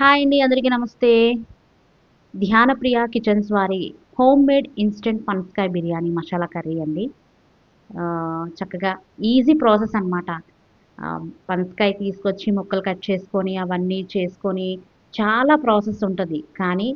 Hi అండి అందరికీ నమస్తే. ధ్యానప్రియ కిచెన్స్ వారి హోమ్ మేడ్ ఇన్స్టెంట్ పనసకాయ బిర్యానీ మసాలా కర్రీ అండి. చక్కగా ఈజీ ప్రాసెస్ అనమాట పనసకాయ తీసుకొచ్చి ముక్కలు కట్ చేసుకొని అవన్నీ చేసుకొని చాలా ప్రాసెస్ ఉంటుంది. కానీ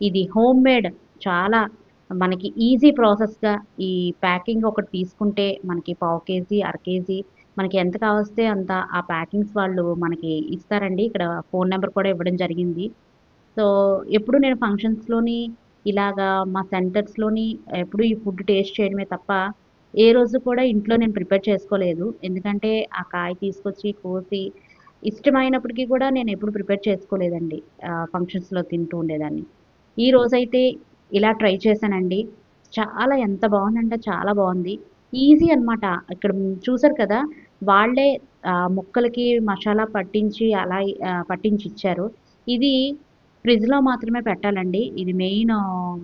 ఇది హోమ్ మేడ్ చాలా మనకి ఈజీ ప్రాసెస్గా ఈ ప్యాకింగ్ ఒకటి తీసుకుంటే మనకి పావు కేజీ అర కేజీ మనకి ఎంత కావస్తే అంత ఆ ప్యాకింగ్స్ వాళ్ళు మనకి ఇస్తారండి. ఇక్కడ ఫోన్ నెంబర్ కూడా ఇవ్వడం జరిగింది. సో ఎప్పుడు నేను ఫంక్షన్స్లోని ఇలాగా మా సెంటర్స్లోని ఎప్పుడు ఈ ఫుడ్ టేస్ట్ చేయడమే తప్ప ఏ రోజు కూడా ఇంట్లో నేను ప్రిపేర్ చేసుకోలేదు. ఎందుకంటే ఆ కాయ తీసుకొచ్చి కోసి ఇష్టమైనప్పటికీ కూడా నేను ఎప్పుడు ప్రిపేర్ చేసుకోలేదండి. ఫంక్షన్స్లో తింటూ ఉండేదాన్ని. ఈ రోజైతే ఇలా ట్రై చేశానండి. చాలా ఎంత బాగుందంటే చాలా బాగుంది. ఈజీ అన్నమాట. ఇక్కడ చూసారు కదా వాళ్ళే మొక్కలకి ముక్కలకి మసాలా పట్టించి అలా పట్టించి ఇచ్చారు ఇది ఫ్రిడ్జ్లో మాత్రమే పెట్టాలండి. ఇది మెయిన్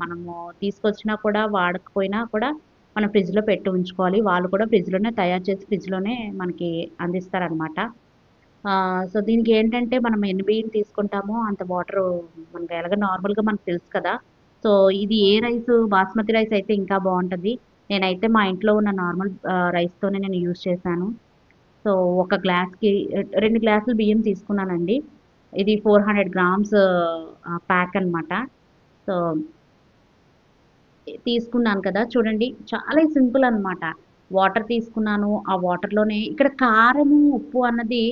మనము తీసుకొచ్చినా కూడా వాడకపోయినా కూడా మనం ఫ్రిడ్జ్లో పెట్టి ఉంచుకోవాలి. వాళ్ళు కూడా ఫ్రిడ్జ్లోనే తయారు చేసి ఫ్రిడ్జ్లోనే మనకి అందిస్తారనమాట సో దీనికి ఏంటంటే మనం ఎన్ని బియ్యం తీసుకుంటామో అంత వాటర్ మనకి ఎలాగ నార్మల్గా మనకు తెలుసు కదా. సో ఇది ఏ రైస్ బాస్మతి రైస్ అయితే ఇంకా బాగుంటుంది. నేనైతే మా ఇంట్లో ఉన్న నార్మల్ రైస్తోనే నేను యూజ్ చేశాను. సో ఒక గ్లాస్కి రెండు గ్లాసులు బియ్యం తీసుకున్నానండి. ఇది ఫోర్ హండ్రెడ్ గ్రామ్స్ ప్యాక్ అన్నమాట. సో తీసుకున్నాను కదా చూడండి. చాలా సింపుల్ అన్నమాట. వాటర్ తీసుకున్నాను. ఆ వాటర్లోనే ఇక్కడ కారము ఉప్పు అన్నది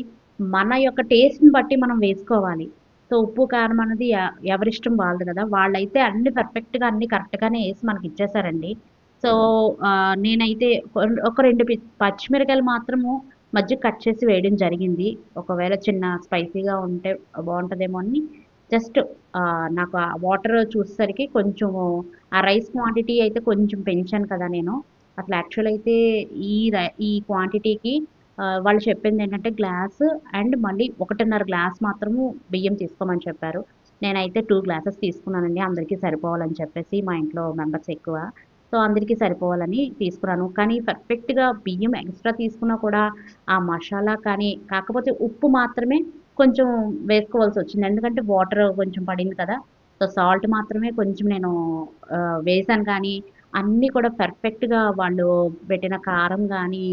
మన యొక్క టేస్ట్ని బట్టి మనం వేసుకోవాలి. సో ఉప్పు కారం అన్నది ఎవరిష్టం వాళ్ళది కదా. వాళ్ళైతే అన్ని పర్ఫెక్ట్గా అన్ని కరెక్ట్గానే వేసి మనకి ఇచ్చేసారండి. సో నేనైతే ఒక రెండు పచ్చిమిరకాయలు మాత్రము మధ్య కట్ చేసి వేయడం జరిగింది. ఒకవేళ చిన్న స్పైసీగా ఉంటే బాగుంటుందేమో అని. జస్ట్ నాకు ఆ వాటర్ చూసేసరికి కొంచెం ఆ రైస్ క్వాంటిటీ అయితే కొంచెం పెంచాను కదా నేను. అట్లా యాక్చువల్ అయితే ఈ రై ఈ క్వాంటిటీకి వాళ్ళు చెప్పింది ఏంటంటే గ్లాస్ అండ్ మళ్ళీ ఒకటిన్నర గ్లాస్ మాత్రము బియ్యం తీసుకోమని చెప్పారు. నేనైతే టూ గ్లాసెస్ తీసుకున్నానండి. అందరికీ సరిపోవాలని చెప్పేసి మా ఇంట్లో మెంబర్స్ ఎక్కువ. సో అందరికీ సరిపోవాలని తీసుకున్నాను. కానీ పర్ఫెక్ట్గా బియ్యం ఎక్స్ట్రా తీసుకున్నా కూడా ఆ మసాలా కానీ కాకపోతే ఉప్పు మాత్రమే కొంచెం వేసుకోవాల్సి వచ్చింది. ఎందుకంటే వాటర్ కొంచెం పడింది కదా సో సాల్ట్ మాత్రమే కొంచెం నేను వేసాను. కానీ అన్నీ కూడా పర్ఫెక్ట్గా వాళ్ళు పెట్టిన కారం కానీ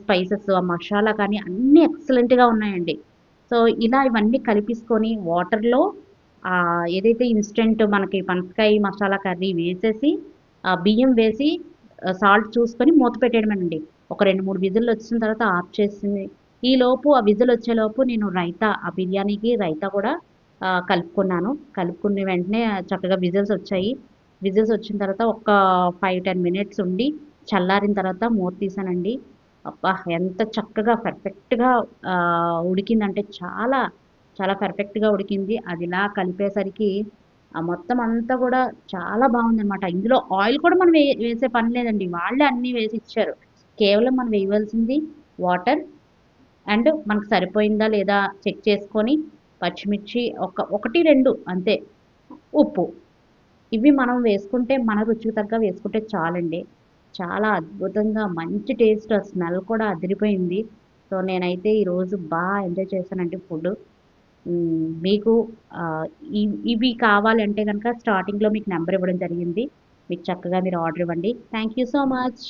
స్పైసెస్ ఆ మసాలా కానీ అన్నీ ఎక్సలెంట్గా ఉన్నాయండి. సో ఇలా ఇవన్నీ కలిపిసుకొని వాటర్లో ఏదైతే ఇన్స్టెంట్ మనకి పనసకాయ మసాలా కర్రీ వేసేసి బియ్యం వేసి సాల్ట్ చూసుకొని మూత పెట్టేయడమేనండి. ఒక రెండు మూడు విజిల్లు వచ్చిన తర్వాత ఆఫ్ చేసింది. ఈ లోపు ఆ విజిల్ వచ్చేలోపు నేను రైతా ఆ బిర్యానీకి రైతా కూడా కలుపుకున్నాను. కలుపుకున్న వెంటనే చక్కగా విజిల్స్ వచ్చాయి. విజిల్స్ వచ్చిన తర్వాత ఒక ఫైవ్ టెన్ మినిట్స్ ఉండి చల్లారిన తర్వాత మూత తీసానండి. అబ్బా ఎంత చక్కగా పర్ఫెక్ట్గా ఉడికిందంటే చాలా చాలా పర్ఫెక్ట్గా ఉడికింది. అది ఇలా కలిపేసరికి ఆ మొత్తం అంతా కూడా చాలా బాగుందనమాట ఇందులో ఆయిల్ కూడా మనం వే వేసే పని లేదండి. వాళ్ళే అన్నీ వేసి ఇచ్చారు. కేవలం మనం వేయవలసింది వాటర్ అండ్ మనకు సరిపోయిందా లేదా చెక్ చేసుకొని పచ్చిమిర్చి ఒక ఒకటి రెండు అంతే. ఉప్పు. ఇవి మనం వేసుకుంటే మన రుచికి తగ్గ వేసుకుంటే చాలండి. చాలా అద్భుతంగా మంచి టేస్ట్ ఆ స్మెల్ కూడా అదిరిపోయింది. సో నేనైతే ఈరోజు బాగా ఎంజాయ్ చేశానండి ఫుడ్ మీకు ఇవి కావాలంటే కనుక స్టార్టింగ్లో మీకు నెంబర్ ఇవ్వడం జరిగింది. మీకు చక్కగా మీరు ఆర్డర్ ఇవ్వండి. Thank you so much